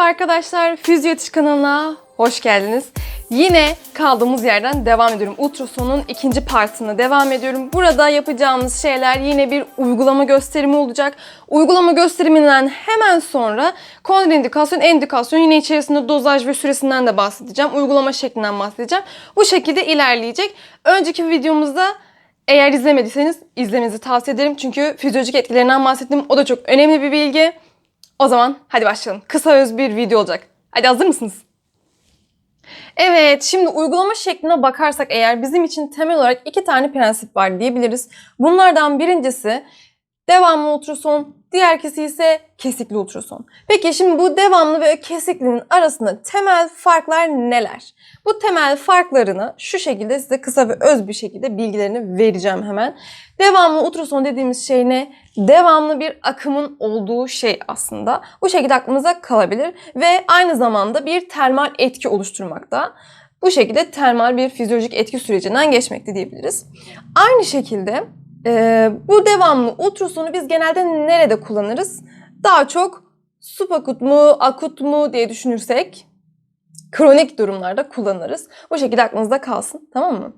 Merhaba arkadaşlar, Fizyetiş kanalına hoş geldiniz. Yine kaldığımız yerden devam ediyorum. Ultrason'un ikinci partına devam ediyorum. Burada yapacağımız şeyler yine bir uygulama gösterimi olacak. Uygulama gösteriminden hemen sonra kontraindikasyon, endikasyon yine içerisinde dozaj ve süresinden de bahsedeceğim. Uygulama şeklinden bahsedeceğim. Bu şekilde ilerleyecek. Önceki videomuzda eğer izlemediyseniz izlemenizi tavsiye ederim. Çünkü fizyolojik etkilerinden bahsettim. O da çok önemli bir bilgi. O zaman hadi başlayalım. Kısa öz bir video olacak. Hadi hazır mısınız? Evet, şimdi uygulama şekline bakarsak eğer bizim için temel olarak iki tane prensip var diyebiliriz. Bunlardan birincisi devamlı ultrason, diğerkisi ise kesikli ultrason. Peki şimdi bu devamlı ve kesiklinin arasında temel farklar neler? Bu temel farklarını şu şekilde size kısa ve öz bir şekilde bilgilerini vereceğim hemen. Devamlı ultrason dediğimiz şey ne? Devamlı bir akımın olduğu şey aslında. Bu şekilde aklımıza kalabilir ve aynı zamanda bir termal etki oluşturmakta. Bu şekilde termal bir fizyolojik etki sürecinden geçmekte diyebiliriz. Aynı şekilde e, bu devamlı ultrasonu biz genelde nerede kullanırız? Daha çok subakut mu, akut mu diye düşünürsek kronik durumlarda kullanırız. Bu şekilde aklınızda kalsın tamam mı?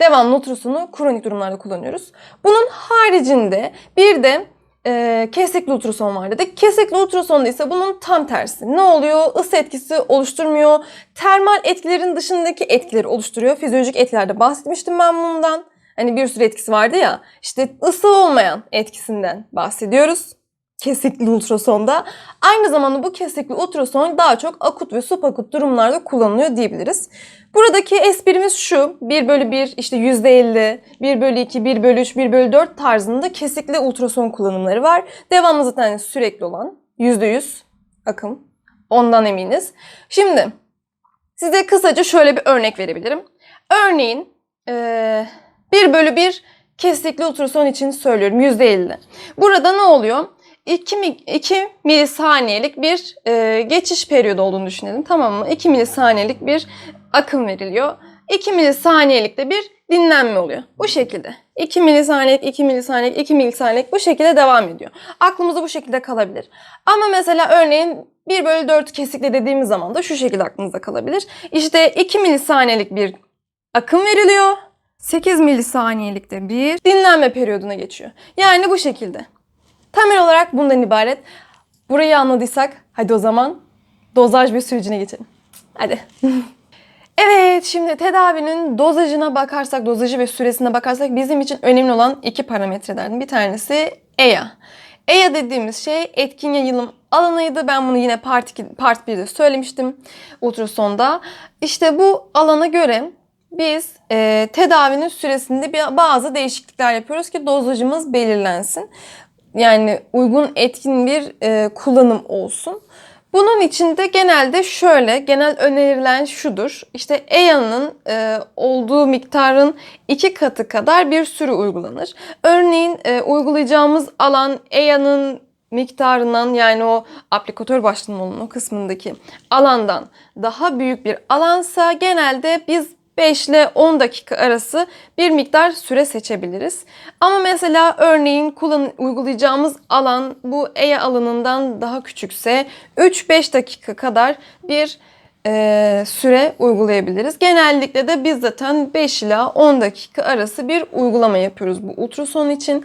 Devamlı ultrasonu kronik durumlarda kullanıyoruz. Bunun haricinde bir de e, kesikli ultrason var dedik. Kesikli ultrasonda ise bunun tam tersi. Ne oluyor? Isı etkisi oluşturmuyor. Termal etkilerin dışındaki etkileri oluşturuyor. Fizyolojik etkilerde bahsetmiştim ben bundan. Hani bir sürü etkisi vardı ya. İşte ısı olmayan etkisinden bahsediyoruz. Kesikli ultrasonda. Aynı zamanda bu kesikli ultrason daha çok akut ve subakut durumlarda kullanılıyor diyebiliriz. Buradaki esprimiz şu. 1 bölü 1 işte %50, 1 bölü 2, 1 bölü 3, 1 bölü 4 tarzında kesikli ultrason kullanımları var. Devamlı zaten sürekli olan %100 akım. Ondan eminiz. Şimdi size kısaca şöyle bir örnek verebilirim. Örneğin eee 1 bölü 1 kesikli ultrason için söylüyorum %50. Burada ne oluyor? 2, 2 milisaniyelik bir e, geçiş periyodu olduğunu düşünelim tamam mı? 2 milisaniyelik bir akım veriliyor. 2 milisaniyelik de bir dinlenme oluyor. Bu şekilde. 2 milisaniyelik, 2 milisaniyelik, 2 milisaniyelik bu şekilde devam ediyor. Aklımızda bu şekilde kalabilir. Ama mesela örneğin 1 bölü 4 kesikli dediğimiz zaman da şu şekilde aklınızda kalabilir. İşte 2 milisaniyelik bir akım veriliyor. 8 milisaniyelikte bir dinlenme periyoduna geçiyor. Yani bu şekilde. Temel olarak bundan ibaret. Burayı anladıysak hadi o zaman dozaj ve sürecine geçelim. Hadi. evet şimdi tedavinin dozajına bakarsak, dozajı ve süresine bakarsak bizim için önemli olan iki parametrelerden bir tanesi EYA. EYA dediğimiz şey etkin yayılım alanıydı. Ben bunu yine part, 2, part 1'de söylemiştim ultrasonda. İşte bu alana göre biz e, tedavinin süresinde bazı değişiklikler yapıyoruz ki dozajımız belirlensin. Yani uygun etkin bir e, kullanım olsun. Bunun için de genelde şöyle, genel önerilen şudur. İşte EYA'nın e, olduğu miktarın iki katı kadar bir süre uygulanır. Örneğin e, uygulayacağımız alan EYA'nın miktarından yani o aplikatör başlığının o kısmındaki alandan daha büyük bir alansa genelde biz 5 ile 10 dakika arası bir miktar süre seçebiliriz. Ama mesela örneğin kullan uygulayacağımız alan bu EYA alanından daha küçükse 3-5 dakika kadar bir e, süre uygulayabiliriz. Genellikle de biz zaten 5 ila 10 dakika arası bir uygulama yapıyoruz bu ultrason için.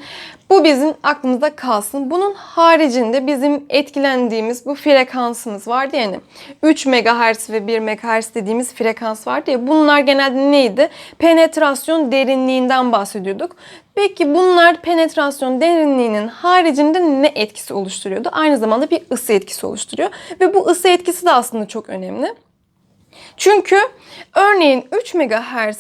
Bu bizim aklımızda kalsın. Bunun haricinde bizim etkilendiğimiz bu frekansımız vardı yani 3 MHz ve 1 MHz dediğimiz frekans vardı ya bunlar genelde neydi? Penetrasyon derinliğinden bahsediyorduk. Peki bunlar penetrasyon derinliğinin haricinde ne etkisi oluşturuyordu? Aynı zamanda bir ısı etkisi oluşturuyor. Ve bu ısı etkisi de aslında çok önemli. Çünkü örneğin 3 MHz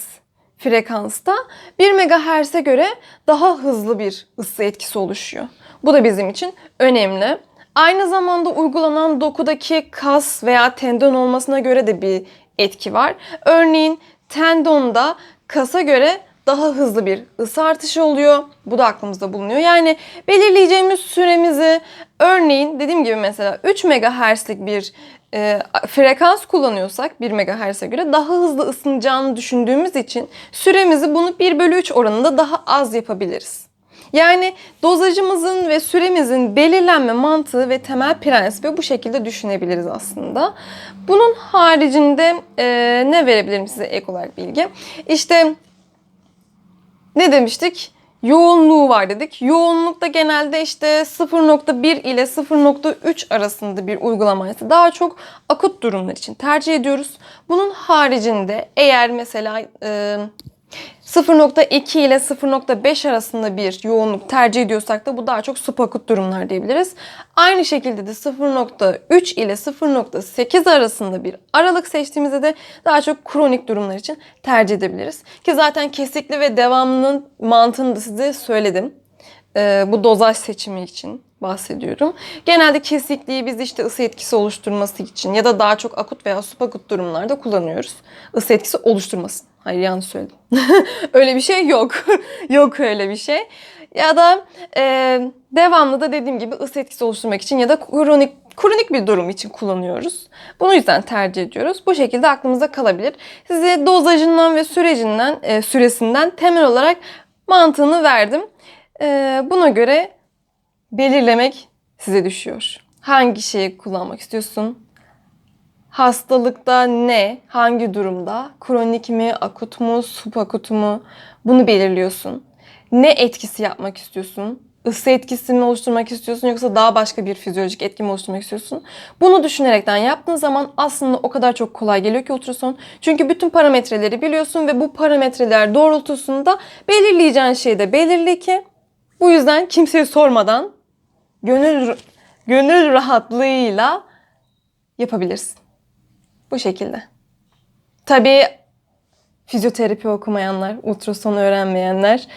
frekansta 1 MHz'e göre daha hızlı bir ısı etkisi oluşuyor. Bu da bizim için önemli. Aynı zamanda uygulanan dokudaki kas veya tendon olmasına göre de bir etki var. Örneğin tendonda kasa göre daha hızlı bir ısı artışı oluyor. Bu da aklımızda bulunuyor. Yani belirleyeceğimiz süremizi örneğin dediğim gibi mesela 3 MHz'lik bir e, frekans kullanıyorsak 1 MHz'e göre daha hızlı ısınacağını düşündüğümüz için süremizi bunu 1 bölü 3 oranında daha az yapabiliriz. Yani dozajımızın ve süremizin belirlenme mantığı ve temel prensibi bu şekilde düşünebiliriz aslında. Bunun haricinde e, ne verebilirim size ek olarak bilgi? İşte ne demiştik? Yoğunluğu var dedik. Yoğunlukta genelde işte 0.1 ile 0.3 arasında bir uygulamaysa daha çok akut durumlar için tercih ediyoruz. Bunun haricinde eğer mesela e, 0.2 ile 0.5 arasında bir yoğunluk tercih ediyorsak da bu daha çok subakut durumlar diyebiliriz. Aynı şekilde de 0.3 ile 0.8 arasında bir aralık seçtiğimizde de daha çok kronik durumlar için tercih edebiliriz. Ki zaten kesikli ve devamlının mantığını da size söyledim. Ee, bu dozaj seçimi için bahsediyorum. Genelde kesikliği biz işte ısı etkisi oluşturması için ya da daha çok akut veya subakut durumlarda kullanıyoruz. Isı etkisi oluşturmasın. Hayır yanlış söyledim. öyle bir şey yok. yok öyle bir şey. Ya da e, devamlı da dediğim gibi ısı etkisi oluşturmak için ya da kronik kronik bir durum için kullanıyoruz. Bunu yüzden tercih ediyoruz. Bu şekilde aklımızda kalabilir. Size dozajından ve sürecinden, e, süresinden temel olarak mantığını verdim. E, buna göre belirlemek size düşüyor. Hangi şeyi kullanmak istiyorsun? Hastalıkta ne? Hangi durumda? Kronik mi, akut mu, subakut mu? Bunu belirliyorsun. Ne etkisi yapmak istiyorsun? Isı etkisi mi oluşturmak istiyorsun yoksa daha başka bir fizyolojik etki mi oluşturmak istiyorsun? Bunu düşünerekten yaptığın zaman aslında o kadar çok kolay geliyor ki ultrason. Çünkü bütün parametreleri biliyorsun ve bu parametreler doğrultusunda belirleyeceğin şey de belirli ki bu yüzden kimseye sormadan gönül gönül rahatlığıyla yapabilirsin. Bu şekilde. Tabii fizyoterapi okumayanlar, ultrason öğrenmeyenler,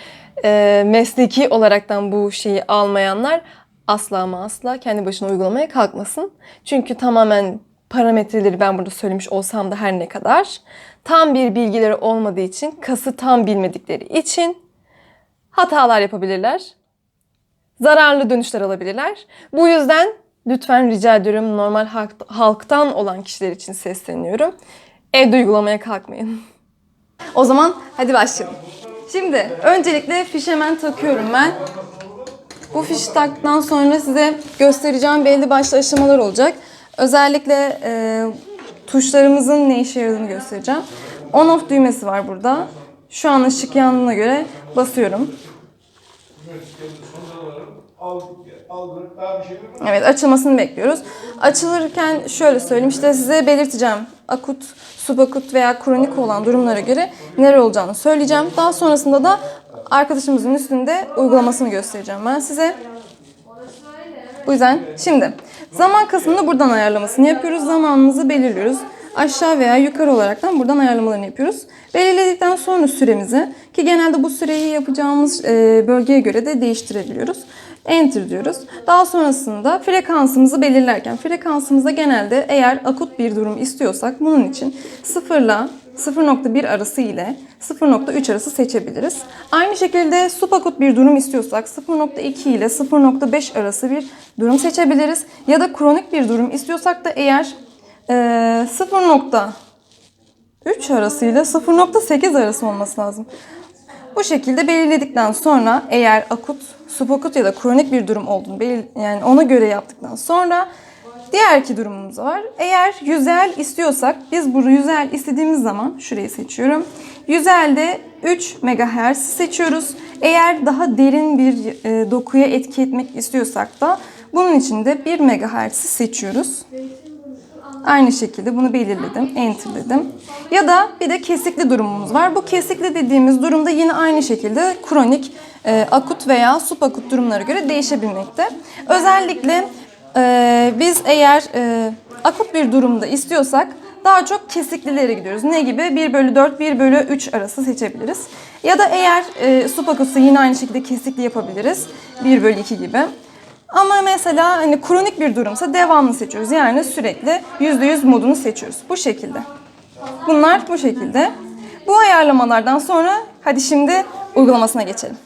e, mesleki olaraktan bu şeyi almayanlar asla ama asla kendi başına uygulamaya kalkmasın. Çünkü tamamen parametreleri ben burada söylemiş olsam da her ne kadar tam bir bilgileri olmadığı için, kası tam bilmedikleri için hatalar yapabilirler. Zararlı dönüşler alabilirler. Bu yüzden lütfen rica ediyorum normal halk- halktan olan kişiler için sesleniyorum. Evde uygulamaya kalkmayın. O zaman hadi başlayalım. Şimdi öncelikle fiş hemen takıyorum ben. Bu fişi taktıktan sonra size göstereceğim belli başlı aşamalar olacak. Özellikle e, tuşlarımızın ne işe yaradığını göstereceğim. On off düğmesi var burada. Şu an ışık yandığına göre basıyorum. Aldık daha bir şey yok. Evet açılmasını bekliyoruz. Açılırken şöyle söyleyeyim işte size belirteceğim akut, subakut veya kronik olan durumlara göre neler olacağını söyleyeceğim. Daha sonrasında da arkadaşımızın üstünde uygulamasını göstereceğim ben size. Bu yüzden şimdi zaman kısmını buradan ayarlamasını yapıyoruz. Zamanımızı belirliyoruz. Aşağı veya yukarı olaraktan buradan ayarlamalarını yapıyoruz. Belirledikten sonra süremizi ki genelde bu süreyi yapacağımız e, bölgeye göre de değiştirebiliyoruz. Enter diyoruz. Daha sonrasında frekansımızı belirlerken frekansımızda genelde eğer akut bir durum istiyorsak bunun için 0 ile 0.1 arası ile 0.3 arası seçebiliriz. Aynı şekilde subakut bir durum istiyorsak 0.2 ile 0.5 arası bir durum seçebiliriz. Ya da kronik bir durum istiyorsak da eğer e, 0.3 arası ile 0.8 arası olması lazım. Bu şekilde belirledikten sonra eğer akut, subakut ya da kronik bir durum olduğunu belir- yani ona göre yaptıktan sonra diğer iki durumumuz var. Eğer yüzel istiyorsak biz bu yüzel istediğimiz zaman şurayı seçiyorum. Yüzelde 3 MHz seçiyoruz. Eğer daha derin bir e, dokuya etki etmek istiyorsak da bunun için de 1 MHz seçiyoruz. Aynı şekilde bunu belirledim, enterledim. Ya da bir de kesikli durumumuz var. Bu kesikli dediğimiz durumda yine aynı şekilde kronik, e, akut veya subakut durumlara göre değişebilmekte. Özellikle e, biz eğer e, akut bir durumda istiyorsak daha çok kesiklilere gidiyoruz. Ne gibi? 1 bölü 4, 1 bölü 3 arası seçebiliriz. Ya da eğer e, subakutsa yine aynı şekilde kesikli yapabiliriz. 1 bölü 2 gibi. Ama mesela hani kronik bir durumsa devamlı seçiyoruz. Yani sürekli %100 modunu seçiyoruz. Bu şekilde. Bunlar bu şekilde. Bu ayarlamalardan sonra hadi şimdi uygulamasına geçelim.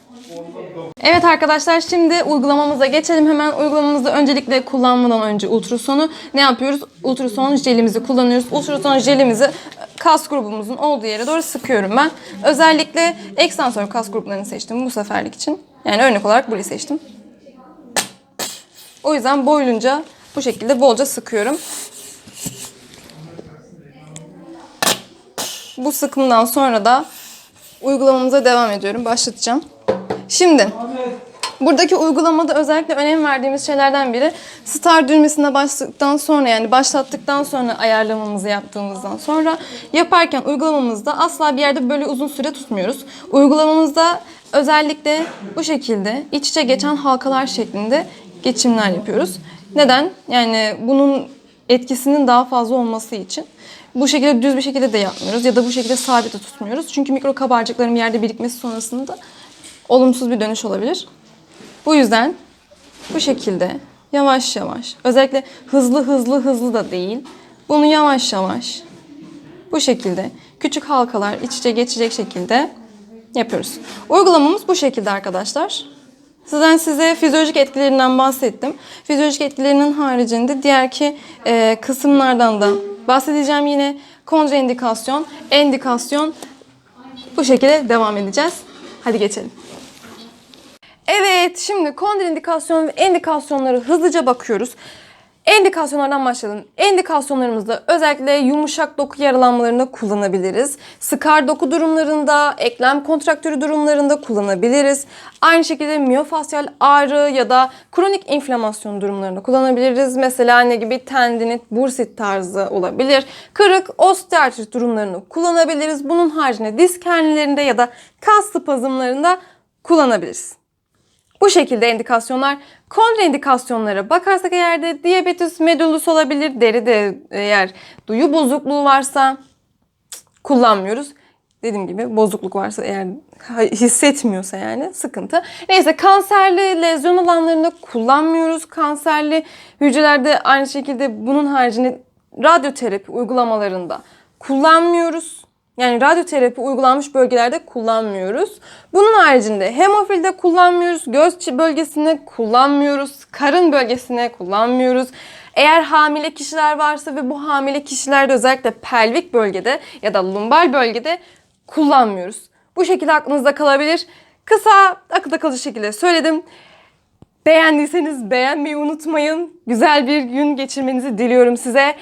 Evet arkadaşlar şimdi uygulamamıza geçelim. Hemen uygulamamızda öncelikle kullanmadan önce ultrasonu ne yapıyoruz? Ultrason jelimizi kullanıyoruz. Ultrason jelimizi kas grubumuzun olduğu yere doğru sıkıyorum ben. Özellikle ekstansör kas gruplarını seçtim bu seferlik için. Yani örnek olarak burayı seçtim. O yüzden boyunca bu şekilde bolca sıkıyorum. Bu sıkımdan sonra da uygulamamıza devam ediyorum. Başlatacağım. Şimdi buradaki uygulamada özellikle önem verdiğimiz şeylerden biri start düğmesine bastıktan sonra yani başlattıktan sonra ayarlamamızı yaptığımızdan sonra yaparken uygulamamızda asla bir yerde böyle uzun süre tutmuyoruz. Uygulamamızda özellikle bu şekilde iç içe geçen halkalar şeklinde geçimler yapıyoruz. Neden? Yani bunun etkisinin daha fazla olması için. Bu şekilde düz bir şekilde de yapmıyoruz ya da bu şekilde sabit de tutmuyoruz. Çünkü mikro kabarcıkların yerde birikmesi sonrasında olumsuz bir dönüş olabilir. Bu yüzden bu şekilde yavaş yavaş, özellikle hızlı hızlı hızlı da değil, bunu yavaş yavaş bu şekilde küçük halkalar iç içe geçecek şekilde yapıyoruz. Uygulamamız bu şekilde arkadaşlar. Sizden size fizyolojik etkilerinden bahsettim. Fizyolojik etkilerinin haricinde diğer ki e, kısımlardan da bahsedeceğim yine kontraindikasyon, endikasyon bu şekilde devam edeceğiz. Hadi geçelim. Evet, şimdi kontraindikasyon ve endikasyonları hızlıca bakıyoruz. Endikasyonlardan başlayalım. Endikasyonlarımızda özellikle yumuşak doku yaralanmalarında kullanabiliriz. Sıkar doku durumlarında, eklem kontraktürü durumlarında kullanabiliriz. Aynı şekilde miyofasyal ağrı ya da kronik inflamasyon durumlarında kullanabiliriz. Mesela ne gibi tendinit, bursit tarzı olabilir. Kırık, osteoartrit durumlarını kullanabiliriz. Bunun haricinde disk hernilerinde ya da kas spazmlarında kullanabiliriz. Bu şekilde endikasyonlar. Kontraindikasyonlara bakarsak eğer de diyabetes medullus olabilir. Deride eğer duyu bozukluğu varsa kullanmıyoruz. Dediğim gibi bozukluk varsa eğer hissetmiyorsa yani sıkıntı. Neyse kanserli lezyon alanlarında kullanmıyoruz. Kanserli hücrelerde aynı şekilde bunun haricinde radyoterapi uygulamalarında kullanmıyoruz. Yani radyoterapi uygulanmış bölgelerde kullanmıyoruz. Bunun haricinde hemofilde kullanmıyoruz, göz bölgesine kullanmıyoruz, karın bölgesine kullanmıyoruz. Eğer hamile kişiler varsa ve bu hamile kişilerde özellikle pelvik bölgede ya da lumbar bölgede kullanmıyoruz. Bu şekilde aklınızda kalabilir. Kısa, akılda kalıcı şekilde söyledim. Beğendiyseniz beğenmeyi unutmayın. Güzel bir gün geçirmenizi diliyorum size.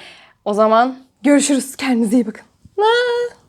O zaman görüşürüz. Kendinize iyi bakın. Aa!